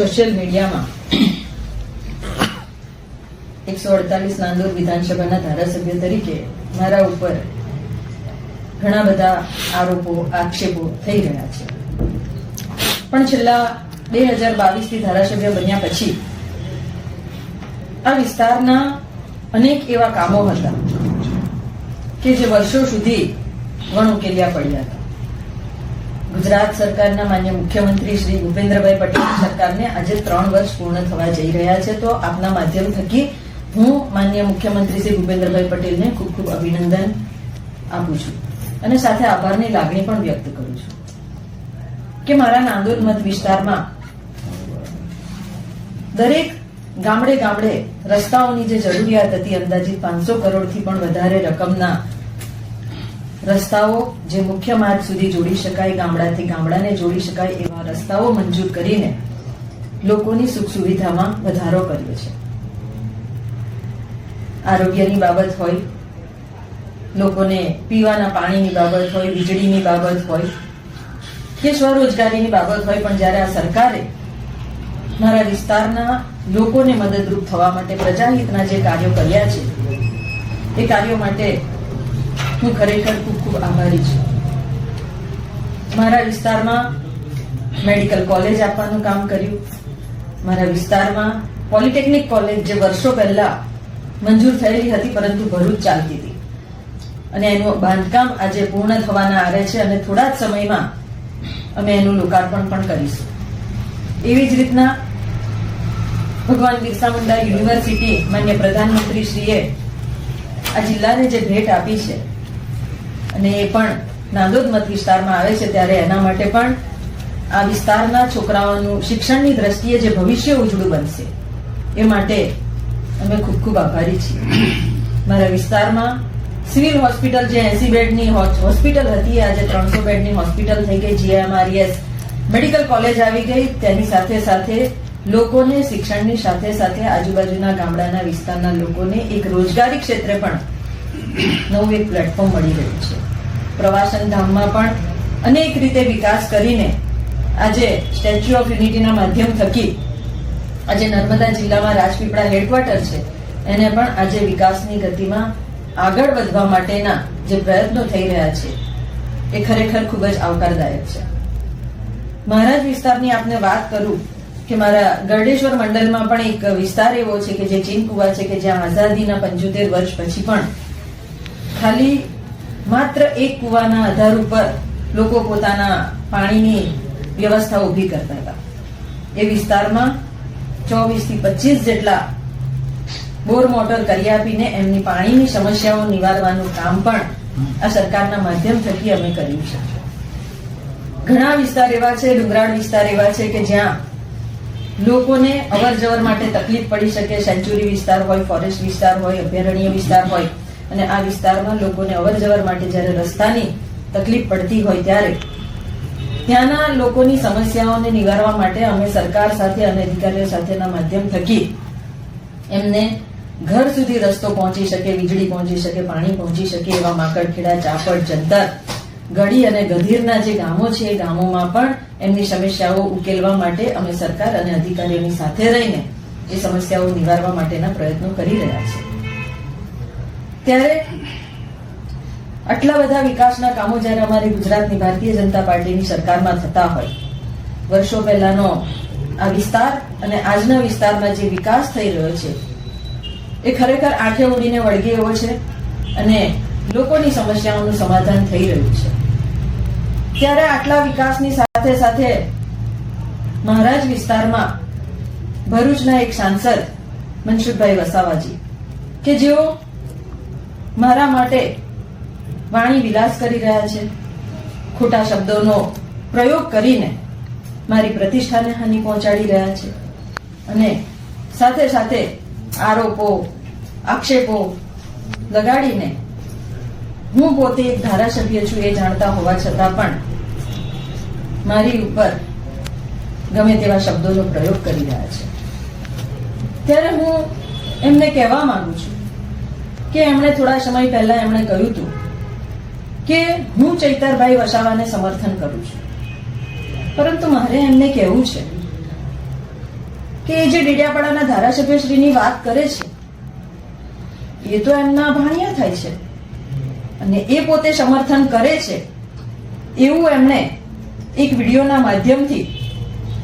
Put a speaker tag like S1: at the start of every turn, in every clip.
S1: Social મીડિયામાં એકસો અડતાલીસ નાંદોર વિધાનસભાના ધારાસભ્ય તરીકે મારા ઉપર ઘણા બધા આરોપો, આક્ષેપો થઈ રહ્યા છે. પણ છેલ્લા બે હજાર બાવીસથી ધારાસભ્ય બન્યા પછી આ વિસ્તારના અનેક એવા કામો હતા કે જે વર્ષો સુધી વણઉકેલ્યા પડ્યા હતા. ગુજરાત સરકારના માન્ય મુખ્યમંત્રી શ્રી ભૂપેન્દ્રભાઈ પટેલ સરકારને આજે ત્રણ વર્ષ પૂર્ણ થવા જઈ રહ્યા છે. તો આપના માધ્યમ થકી હું માન્ય મુખ્યમંત્રી શ્રી ભૂપેન્દ્રભાઈ પટેલને ખૂબ ખૂબ અભિનંદન આપું છું અને સાથે આભારની લાગણી પણ વ્યક્ત કરું છું કે મારા નાંદોદ મત વિસ્તારમાં દરેક ગામડે ગામડે રસ્તાઓની જે જરૂરિયાત હતી અંદાજિત પાંચસો કરોડથી પણ વધારે રકમના રસ્તાઓ જે મુખ્ય માર્ગ સુધી જોડી શકાય, ગામડાથી ગામડાને જોડી શકાય એવા રસ્તાઓ મંજૂર કરીને લોકોની સુખ સુવિધામાં વધારો કર્યો છે. આરોગ્યની બાબત હોય, લોકોને પીવાના પાણીની બાબત હોય, વીજળીની બાબત હોય, કે સ્વરોજગારીની બાબત હોય, પણ જ્યારે આ સરકારે મારા વિસ્તારના લોકોને મદદરૂપ થવા માટે પ્રજાહિતના જે કાર્યો કર્યા છે, એ કાર્યો માટે હું ખરેખર ખૂબ ખૂબ આભારી છું. મારા વિસ્તારમાં મેડિકલ કોલેજ આપવાનું કામ કર્યું. મારા વિસ્તારમાં પોલિટેકનિક કોલેજ જે વર્ષો પહેલા મંજૂર થયેલી હતી, પરંતુ ભરૂચ ચાલતી હતી. અને એનું બાંધકામ આજે પૂર્ણ થવાના આરે છે અને થોડા જ સમયમાં અમે એનું લોકાર્પણ પણ કરીશું. એવી જ રીતના ભગવાન બિરસા મુંડા યુનિવર્સિટી માન્ય પ્રધાનમંત્રી શ્રીએ આ જિલ્લાને જે ભેટ આપી છે અને એ પણ નાંદોદ મત વિસ્તારમાં આવે છે ત્યારે એના માટે પણ આ વિસ્તારના છોકરાઓનું શિક્ષણની દ્રષ્ટિએ જે ભવિષ્ય ઉજળું બનશે, એ માટે અમે ખૂબ ખૂબ આભારી છીએ. મારા વિસ્તારમાં સિવિલ હોસ્પિટલ જે એસી બેડની હોસ્પિટલ હતી, આજે ત્રણસો બેડની હોસ્પિટલ થઈ ગઈ જીએમઆરએસ મેડિકલ કોલેજ આવી ગઈ. તેની સાથે સાથે લોકોને શિક્ષણની સાથે સાથે આજુબાજુના ગામડાના વિસ્તારના લોકોને એક રોજગારી ક્ષેત્રે પણ નવું એક પ્લેટફોર્મ મળી રહ્યું છે. પ્રવાસન ધામમાં પણ અનેક રીતે વિકાસ કરીને આજે સ્ટેચ્યુ ઓફ યુનિટીના માધ્યમ થકી આજે નર્મદા જિલ્લામાં રાજપીપળા હેડક્વાર્ટર છે. એને પણ આજે વિકાસની ગતિમાં આગળ વધવા માટેના જે પ્રયત્નો થઈ રહ્યા છે, એ ખરેખર ખૂબ જ આવકારદાયક છે. મહારાજ વિસ્તારની આપને વાત કરું કે મારા ગરડેશ્વર મંડળમાં પણ એક વિસ્તાર એવો છે કે જે ચીન કુવા છે કે જ્યાં આઝાદીના પંચોતેર વર્ષ પછી પણ ખાલી માત્ર એક કુવાના આધાર ઉપર લોકો પોતાના પાણીની વ્યવસ્થા ઊભી કરતા હતા. એ વિસ્તારમાં ચોવીસથી પચીસ જેટલા બોર મોટર કરી આપીને એમની પાણીની સમસ્યાઓ નિવારવાનું કામ પણ આ સરકારના માધ્યમ થકી અમે કર્યું છે. ઘણા વિસ્તાર એવા છે, ડુંગરાળ વિસ્તાર એવા છે કે જ્યાં લોકોને અવર જવર માટે તકલીફ પડી શકે, સેન્ચુરી વિસ્તાર હોય, ફોરેસ્ટ વિસ્તાર હોય, અભયારણ્ય વિસ્તાર હોય અને આ વિસ્તારમાં લોકોને અવર જવર માટે જ્યારે રસ્તાની તકલીફ પડતી હોય ત્યારે ત્યાંના લોકોની સમસ્યાઓને નિવારવા માટે અમે સરકાર સાથે અને અધિકારીઓ સાથેના માધ્યમ થકી એમને ઘર સુધી રસ્તો પહોંચી શકે, વીજળી પહોંચી શકે, પાણી પહોંચી શકે એવા માકડખેડા, ચાપડ, જંતર, ગઢી અને ગધીરના જે ગામો છે એ ગામોમાં પણ એમની સમસ્યાઓ ઉકેલવા માટે અમે સરકાર અને અધિકારીઓની સાથે રહીને એ સમસ્યાઓ નિવારવા માટેના પ્રયત્નો કરી રહ્યા છે ત્યારે આટલા બધા વિકાસના કામો જ્યારે અમારી ગુજરાતની ભારતીય જનતા પાર્ટીની સરકારમાં થતા હોય, વર્ષો પહેલાનો આ વિસ્તાર અને આજના વિસ્તારમાં જે વિકાસ થઈ રહ્યો છે, એ ખરેખર આંખે ઉડીને વળગે એવો છે અને લોકોની સમસ્યાઓનું સમાધાન થઈ રહ્યું છે. ત્યારે આટલા વિકાસની સાથે સાથે મહારાજ વિસ્તારમાં ભરૂચના એક સાંસદ મનસુખભાઈ વસાવાજી, કે જેઓ મારા માટે વાણી વિલાસ કરી રહ્યા છે. ખોટા શબ્દોનો પ્રયોગ કરીને મારી પ્રતિષ્ઠાને હાનિ પહોંચાડી રહ્યા છે. અને સાથે સાથે આરોપો, આક્ષેપો લગાડીને હું પોતે એક ધારાસભ્ય છું એ જાણતા હોવા છતાં પણ મારી ઉપર ગમે તેવા શબ્દોનો પ્રયોગ કરી રહ્યા છે. ત્યારે હું એમને કહેવા માંગુ છું કે એમણે થોડા સમય પહેલા એમણે કહ્યું હતું કે હું ચૈતરભાઈ વસાવાને સમર્થન કરું છું. પરંતુ મારે એમને કહેવું છે કે જે ડેડિયાપાડાના ધારાસભ્યશ્રીની વાત કરે છે, એ તો એમના ભાણિયા થાય છે. અને એ પોતે સમર્થન કરે છે એવું એમણે એક વિડીયોના માધ્યમથી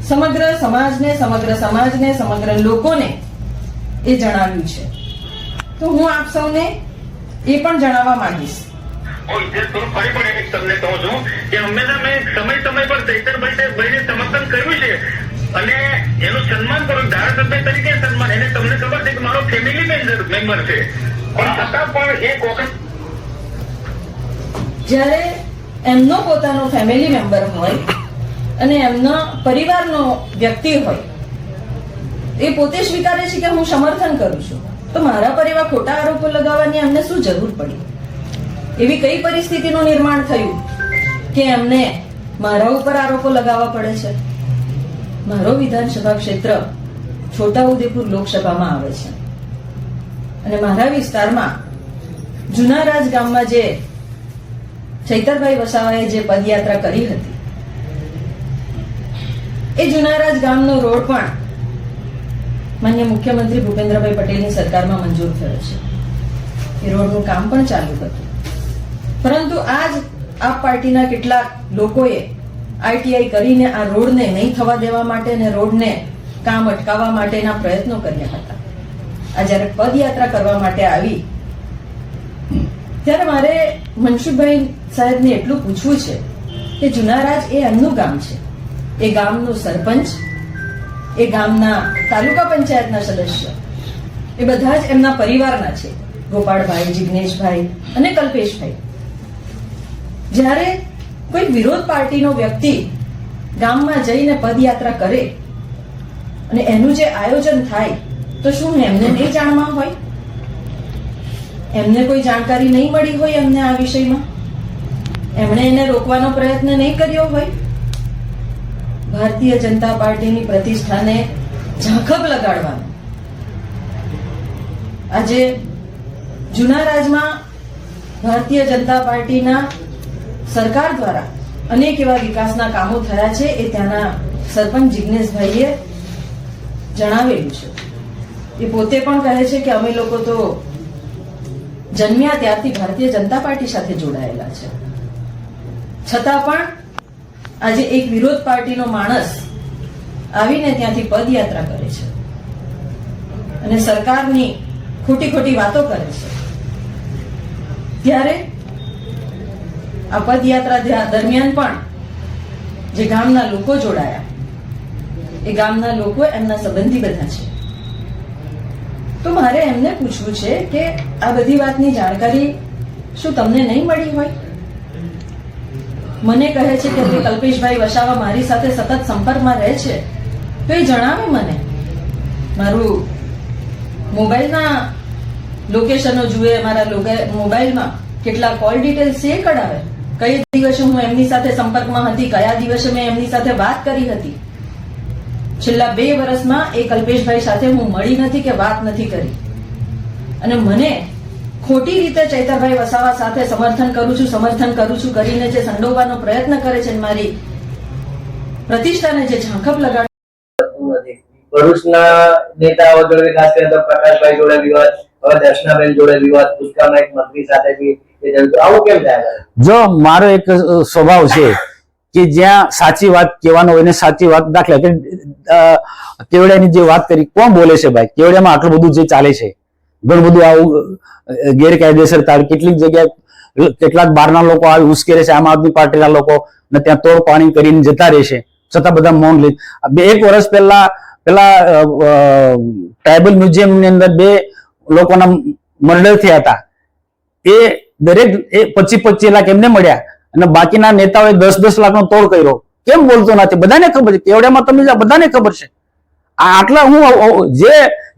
S1: સમગ્ર સમાજને સમગ્ર સમાજને, સમગ્ર લોકોને એ જણાવ્યું છે. તો હું આપ સૌને એ પણ જણાવવા માંગીશ.
S2: ફરી પણ એક તમને કહું છું કે હંમેશા મેં સમય સમય પર ચૈતરભાઈ ભાઈને સમર્થન કર્યું છે. અને એનું સન્માન કરું ધારાસભ્ય તરીકે સન્માન એને તમને ખબર છે કે મારો ફેમિલી મેમ્બર છે. પણ છતાં પણ એક વખત
S1: જ્યારે એમનો પોતાનો ફેમિલી મેમ્બર હોય અને એમના પરિવારનો વ્યક્તિ હોય એ પોતે સ્વીકારે છે કે હું સમર્થન કરું છું? તો મારા પર એવા ખોટા આરોપો લગાવવાની અમને શું જરૂર પડી? એવી કઈ પરિસ્થિતિનું નિર્માણ થયું કે એમને મારા ઉપર આરોપો લગાવવા પડે છે? મારો વિધાનસભા ક્ષેત્ર છોટાઉદેપુર લોકસભામાં આવે છે. અને મારા વિસ્તારમાં જુનારાજ ગામમાં જે ચૈતરભાઈ વસાવાએ જે પદયાત્રા કરી હતી, એ જુનારાજ ગામનો રોડ પણ માન્ય મુખ્યમંત્રી ભૂપેન્દ્રભાઈ પટેલની સરકારમાં મંજૂર થયો છે. એ રોડનું કામ પણ ચાલુ હતું. પરંતુ આજ આપ પાર્ટીના કેટલાક લોકોએ આઈટીઆઈ કરીને આ રોડને નહીં થવા દેવા માટે અને રોડને કામ અટકાવવા માટેના પ્રયત્નો કર્યા હતા. આ જ્યારે પદયાત્રા કરવા માટે આવી, ત્યારે મારે મનસુખભાઈ સાહેબને એટલું પૂછવું છે કે જુનારાજ એ એમનું ગામ છે. એ ગામનું સરપંચ એ ગામના તાલુકા પંચાયતના સદસ્ય. એ બધા જ એમના પરિવારના છે. ગોપાળભાઈ, જિગ્નેશભાઈ અને કલ્પેશભાઈ. જ્યારે કોઈ વિરોધ પાર્ટીનો વ્યક્તિ ગામમાં જઈને પદયાત્રા કરે અને એનું જે આયોજન થાય, તો શું એમને નહીં જાણવા હોય? એમને કોઈ જાણકારી નહીં મળી હોય એમને આ વિષયમાં? એમણે એને રોકવાનો પ્રયત્ન નહીં કર્યો હોય? ભારતીય જનતા પાર્ટીની પ્રતિષ્ઠાને ઝાંખબ લગાડવાનો. આજે જૂના રાજમાં ભારતીય જનતા પાર્ટીના સરકાર દ્વારા અનેક એવા વિકાસના કામો થયા છે એ ત્યાંના સરપંચ જિજ્ઞેશભાઈએ જણાવેલું છે. એ પોતે પણ કહે છે કે અમે લોકો તો જન્મ્યા ત્યારથી ભારતીય જનતા પાર્ટી સાથે જોડાયેલા છે. છતાં પણ આજે એક વિરોધ પાર્ટીનો માણસ આવીને ત્યાંથી પદયાત્રા કરે છે. અને સરકારની ખોટી ખોટી વાતો કરે છે. ત્યારે આ પદયાત્રા દરમિયાન પણ જે ગામના લોકો જોડાયા, એ ગામના લોકો એમના સંબંધી બધા છે. તો મારે એમને પૂછવું છે કે આ બધી વાતની જાણકારી શું તમને નહીં મળી હોય? મને કહે છે કે ભાઈ કલ્પેશભાઈ વસાવા મારી સાથે સતત સંપર્કમાં રહે છે, તો એ જણાવે મને. મારું મોબાઈલના લોકેશનો જુએ, મારા મોબાઈલમાં કેટલા કોલ ડિટેલ્સ એ કઢાવે. કઈ દિવસે હું એમની સાથે સંપર્કમાં હતી, કયા દિવસે મેં એમની સાથે વાત કરી હતી. છેલ્લા બે વર્ષમાં એ કલ્પેશભાઈ સાથે હું મળી નથી કે વાત નથી કરી. અને મને ખોટી રીતે ચૈતરભાઈ વસાવા સાથે સમર્થન કરું છું સમર્થન કરું છું કરીને જે સંડોવાનો પ્રયત્ન કરે છે મારી પ્રતિષ્ઠાને જે ઝાંખપ લગાડ
S3: નથી ભરૂચના નેતાઓ જોડે ખાસ કરીને તો પ્રકાશભાઈ જોડે વિવાદ હવે દર્શનાબેન જોડે વિવાદ ભૂતકાળમાં એક મંત્રી સાથે બી. આવું કેમ થાય
S4: જો મારો એક સ્વભાવ છે કે જ્યાં સાચી વાત કહેવાનો હોય ને સાચી વાત દાખલા કે કેવડિયાની જે વાત કરી કોણ બોલે છે ભાઈ? કેવડિયામાં આટલું બધું જે ચાલે છે? ઘણું બધું આવું ગેરકાયદેસર તાર કેટલીક જગ્યાએ કેટલાક બહારના લોકો આવી ઉશ્કેરે છે, આમ આદમી પાર્ટીના લોકો, ને ત્યાં તોડ પાણી કરીને જતા રહેશે છતાં બધા મૌન લે બે, એક વર્ષ પહેલા પેલા ટ્રાઇબલ મ્યુઝિયમની અંદર બે લોકોના મર્ડર થયા હતા. એ દરેક, એ પચીસ પચીસ લાખ એમને મળ્યા. અને બાકીના નેતાઓએ દસ દસ લાખનો તોડ કર્યો. કેમ બોલતો નથી? બધાને ખબર છે. કેવડિયામાં તમે બધાને ખબર છે. આટલા હું, જે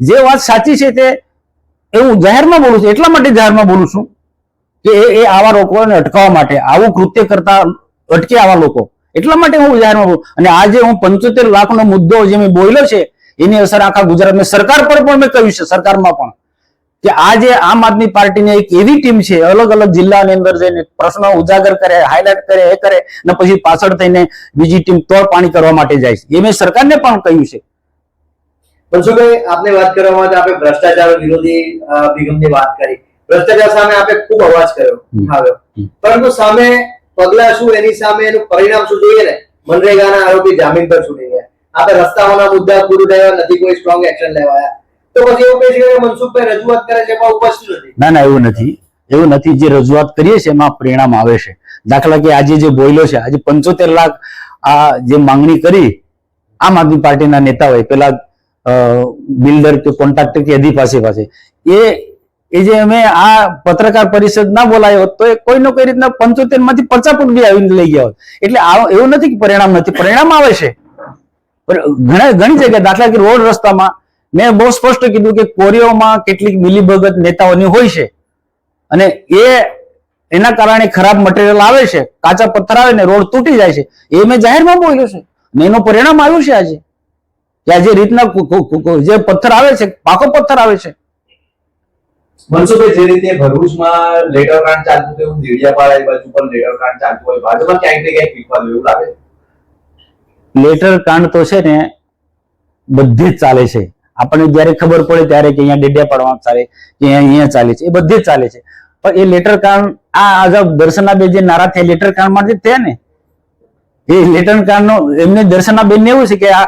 S4: જે વાત સાચી છે તે એ હું જાહેરમાં બોલું છું. એટલા માટે જાહેરમાં બોલું છું કે એ આવા લોકોને અટકાવવા માટે, આવું કૃત્ય કરતા અટકે આવા લોકો. એટલા માટે હું જાહેરમાં બોલું. અને આજે હું પંચોતેર લાખનો મુદ્દો જે મેં બોલ્યો છે, એની અસર આખા ગુજરાતની સરકાર પર પણ મેં કહ્યું છે, સરકારમાં પણ, કે આ જે આમ આદમી પાર્ટીની એક એવી ટીમ છે, અલગ અલગ જિલ્લાની અંદર જઈને પ્રશ્નો ઉજાગર કરે હાઇલાઇટ કરે, એ કરે અને પછી પાછળ થઈને બીજી ટીમ તોડ પાણી કરવા માટે જાય છે. એ મેં સરકારને પણ કહ્યું છે.
S3: મનસુખભાઈ આપને વાત કરવા માટે આપણે ભ્રષ્ટાચાર વિરોધી અભિગમની વાત કરી. ભ્રષ્ટાચાર સામે આપણે ખૂબ અવાજ કર્યો. આવ્યો. પરંતુ સામે પગલા શું એની સામે એનું પરિણામ શું જોઈએ ને? મનરેગાના આરોપી જામીન પર છૂટી ગયા આપણે રસ્તાઓના મુદ્દા પૂરું થયા નથી કોઈ સ્ટ્રોંગ એક્શન લેવાયા. તો પછી એવું કહી શકાય મનસુખભાઈ રજૂઆત કરે છે એમાં ઉપસ્થિત નથી.
S4: ના ના એવું નથી. એવું નથી. જે રજૂઆત કરીએ છીએ એમાં પરિણામ આવે છે. દાખલા કે આજે જે બોયલો છે આજે પંચોતેર લાખ આ જે માંગણી કરી આમ આદમી પાર્ટીના નેતાઓએ પેલા બિલ્ડર કે કોન્ટ્રાક્ટર કે એની પાસે પાસે. એ એ જે અમે આ પત્રકાર પરિષદ ના બોલાયો તો એ કોઈ ને કોઈ રીતના પંચોતેરમાંથી પચાસ બી આવીને લઈ ગયા હોત. એટલે એવું નથી કે પરિણામ નથી. પરિણામ આવે છે. ઘણા, ઘણી જગ્યાએ દાખલા કે રોડ રસ્તામાં મેં બહુ સ્પષ્ટ કીધું કે કોરીઓમાં કેટલીક મિલીભગત નેતાઓની હોય છે. અને એ, એના કારણે ખરાબ મટીરિયલ આવે છે. કાચા પથ્થર આવે ને રોડ તૂટી જાય છે. એ મેં જાહેરમાં બોલ્યો છે. ને એનું પરિણામ આવ્યું છે આજે. આ જે રીતના જે પથ્થર આવે છે પાકો પથ્થર આવે છે.
S5: મનસુખભાઈ જે રીતે ભરૂચમાં લેટર કાંડ ચાલતું હતું એવું દેડિયાપાડા બાજુ પણ લેટર કાંડ ચાલતું હોય ભાજપમાં ક્યાંક ને ક્યાંક વિખવાદ એવું લાગે? છે.
S4: લેટર કાંડ તો છે ને બધી જ ચાલે છે. આપણને જ્યારે ખબર પડે ત્યારે કે અહીંયા પાડવા ચાલે કે અહીંયા અહીંયા ચાલે છે એ બધી જ ચાલે છે. પણ એ લેટર કાંડ આ આજબ દર્શનાબેન જે નારાજ થયા લેટર કાંડ માટે થયા ને એ લેટર કાંડ નો એમને દર્શનાબેન ને એવું છે કે આ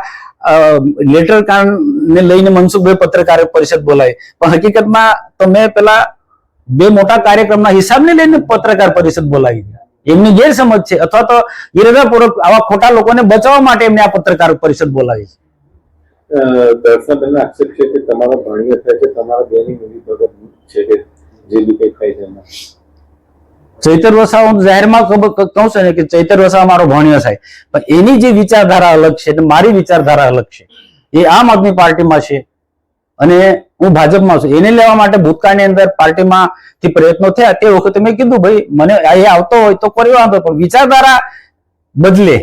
S4: લેટર કાર્ડ ને લઈને મનસુખભાઈ પત્રકાર પરિષદ બોલાવી પણ હકીકતમાં તો મેં પેલા બે મોટા કાર્યક્રમના હિસાબને લઈને પત્રકાર પરિષદ બોલાવી એમની ગેરસમજ છે. અથવા તો ઇરાદાપૂર્વક આવા ખોટા લોકોને બચાવવા માટે એમને આ પત્રકાર પરિષદ બોલાવી છે.
S6: દર્શનબેન આક્ષેપ છે કે તમારા ભાણીઓ થાય છે. તમારા બેની મિલી ભગત છે કે જે બી કઈ થાય છે
S4: ચૈતર વસાવા હું જાહેરમાં કહું છું ને કે ચૈતર વસાવા મારો ભણ્યો થાય પણ એની જે વિચારધારા અલગ છે મારી વિચારધારા અલગ છે. એ આમ આદમી પાર્ટીમાં છે અને હું ભાજપમાં છું. એને લેવા માટે ભૂતકાળની અંદર પાર્ટીમાં થી પ્રયત્નો થયા તે વખતે મેં કીધું, ભાઈ, મને એ આવતો હોય તો કરી વાંધો પણ વિચારધારા બદલે.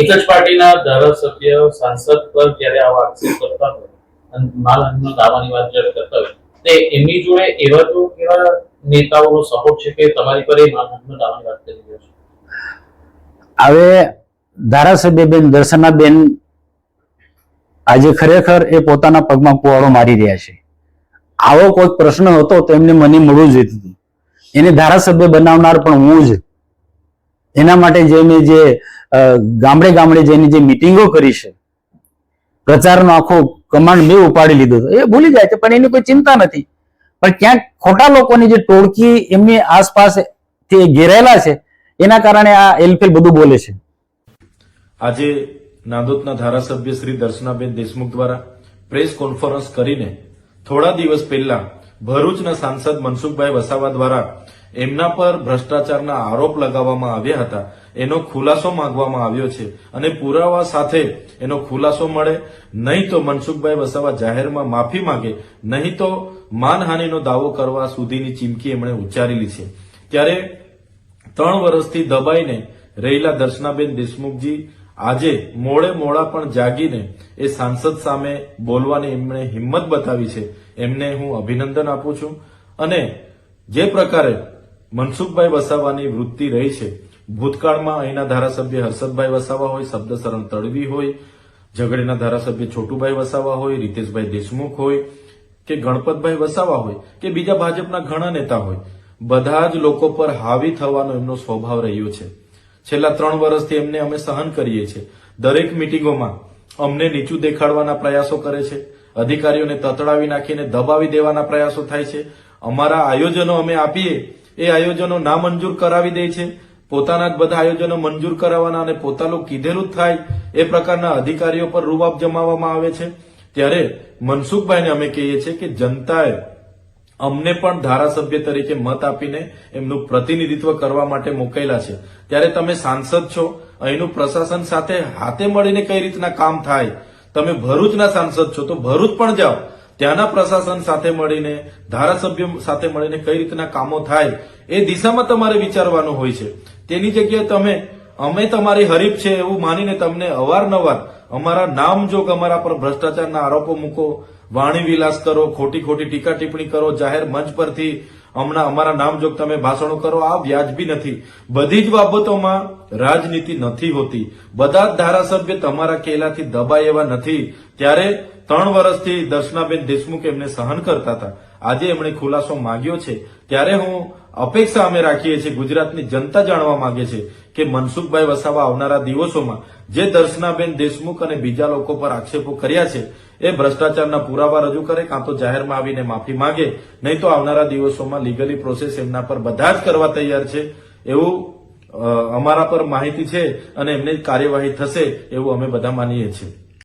S7: એક જ પાર્ટીના ધારાસભ્ય, સાંસદ પર જ્યારે આવા આક્ષેપ કરતા હોય અને માલ દાવાની વાત જ્યારે કરતા હોય તે એમની જોડે એવા તો કેવા નેતાઓનો સપોર્ટ છે કે તમારી પર એ માનહાનિનો દાવાની વાત કરી રહ્યો છે?
S4: હવે ધારાસભ્યબેન, દર્શનાબેન આજે ખરેખર એ પોતાના પગમાં કુવાડો મારી રહ્યા છે. આવો કોઈ પ્રશ્ન હતો તો એમને મને મળવું જોઈતું હતું. એને ધારાસભ્ય બનાવનાર પણ હું જ. એના માટે જે જે ગામડે ગામડે જઈને જે મિટિંગો કરી છે, પ્રચારનો આખો કમાન્ડ મેં ઉપાડી લીધો એ ભૂલી જાય છે, પણ એની કોઈ ચિંતા નથી. પણ ક્યાંક ખોટા લોકોની જે ટોળકી એમની આસપાસ ઘેરાયેલા છે, એના કારણે આ એલફેલ બધું બોલે છે.
S8: આજે નાંદોદના ધારાસભ્ય શ્રી દર્શનાબેન દેશમુખ દ્વારા પ્રેસ કોન્ફરન્સ કરીને થોડા દિવસ પહેલા ભરૂચના સાંસદ મનસુખભાઈ વસાવા દ્વારા એમના પર ભ્રષ્ટાચારના આરોપ લગાવવામાં આવ્યા હતા. એનો ખુલાસો માંગવામાં આવ્યો છે. અને પુરાવા સાથે એનો ખુલાસો મળે. નહીં તો મનસુખભાઈ વસાવા જાહેરમાં માફી માંગે. નહીં તો માનહાનિનો દાવો કરવા સુધીની ચીમકી એમણે ઉચ્ચારેલી છે. ત્યારે ત્રણ વર્ષથી દબાઈને રહેલા દર્શનાબેન દેશમુખજી આજે મોડે મોડા પણ જાગીને એ સાંસદ સામે બોલવાની એમણે હિંમત બતાવી છે. એમને હું અભિનંદન આપું છું. અને જે પ્રકારે મનસુખભાઈ વસાવાની વૃત્તિ રહી છે ભૂતકાળમાં અહીંના ધારાસભ્ય હર્ષદભાઈ વસાવા હોય, શબ્દશરણ તડવી હોય, ઝઘડીના ધારાસભ્ય છોટુભાઈ વસાવા હોય, રીતેશભાઈ દેશમુખ હોય, કે ગણપતભાઈ વસાવા હોય, કે બીજા ભાજપના ઘણા નેતા હોય, બધા જ લોકો પર હાવી થવાનો એમનો સ્વભાવ રહ્યો છે. છેલ્લા ત્રણ વર્ષથી એમને અમે સહન કરીએ છીએ. દરેક મિટિંગોમાં અમને નીચું દેખાડવાના પ્રયાસો કરે છે. અધિકારીઓને તતડાવી નાખીને દબાવી દેવાના પ્રયાસો થાય છે. અમારા આયોજનો અમે આપીએ. એ આયોજનો નામંજૂર કરાવી દે છે. પોતાના જ બધા આયોજનો મંજૂર કરાવવાના અને પોતાનું કીધેલું જ થાય એ પ્રકારના અધિકારીઓ પર રૂબાબ જમાવવામાં આવે છે. ત્યારે મનસુખભાઈને અમે કહીએ છીએ કે જનતાએ અમને પણ ધારાસભ્ય તરીકે મત આપીને એમનું પ્રતિનિધિત્વ કરવા માટે મોકલેલા છે. ત્યારે તમે સાંસદ છો, અહીંનું પ્રશાસન સાથે હાથે મળીને કઈ રીતના કામ થાય? તમે ભરૂચના સાંસદ છો તો ભરૂચ પણ જાઓ. ત્યાંના પ્રશાસન સાથે મળીને, ધારાસભ્ય સાથે મળીને કઈ રીતના કામો થાય? એ દિશામાં તમારે વિચારવાનું હોય છે. તેની જગ્યાએ તમે, અમે તમારી હરીફ છે એવું માનીને તમને અવારનવાર અમારા નામ જોગ અમારા પર ભ્રષ્ટાચારના આરોપો મૂકો, વાણી વિલાસ કરો, ખોટી ખોટી ટીકા ટિપ્પણી કરો, જાહેર મંચ પરથી હમણાં અમારા નામ જોગ તમે ભાષણો કરો, આ વ્યાજબી નથી. બધી જ બાબતોમાં રાજનીતિ નથી હોતી. બધા જ ધારાસભ્ય તમારા કેલાથી દબાય એવા નથી. ત્યારે ત્રણ વર્ષથી દર્શનાબેન દેશમુખ એમને સહન કરતા હતા. આજે એમણે ખુલાસો માંગ્યો છે. ત્યારે હું અપેક્ષા અમે રાખીએ છીએ, ગુજરાતની જનતા જાણવા માંગે છે કે મનસુખભાઈ વસાવા આવનારા દિવસોમાં જે દર્શનાબેન દેશમુખ અને બીજા લોકો પર આક્ષેપો કર્યા છે, એ ભ્રષ્ટાચારના પુરાવા રજૂ કરે કાં તો જાહેરમાં આવીને માફી માંગે, નહીં તો આવનારા દિવસોમાં લીગલી પ્રોસેસ એમના પર બધા જ કરવા તૈયાર છે. એવું અમારા પર માહિતી છે અને એમની કાર્યવાહી થશે એવું અમે બધા માનીએ છીએ.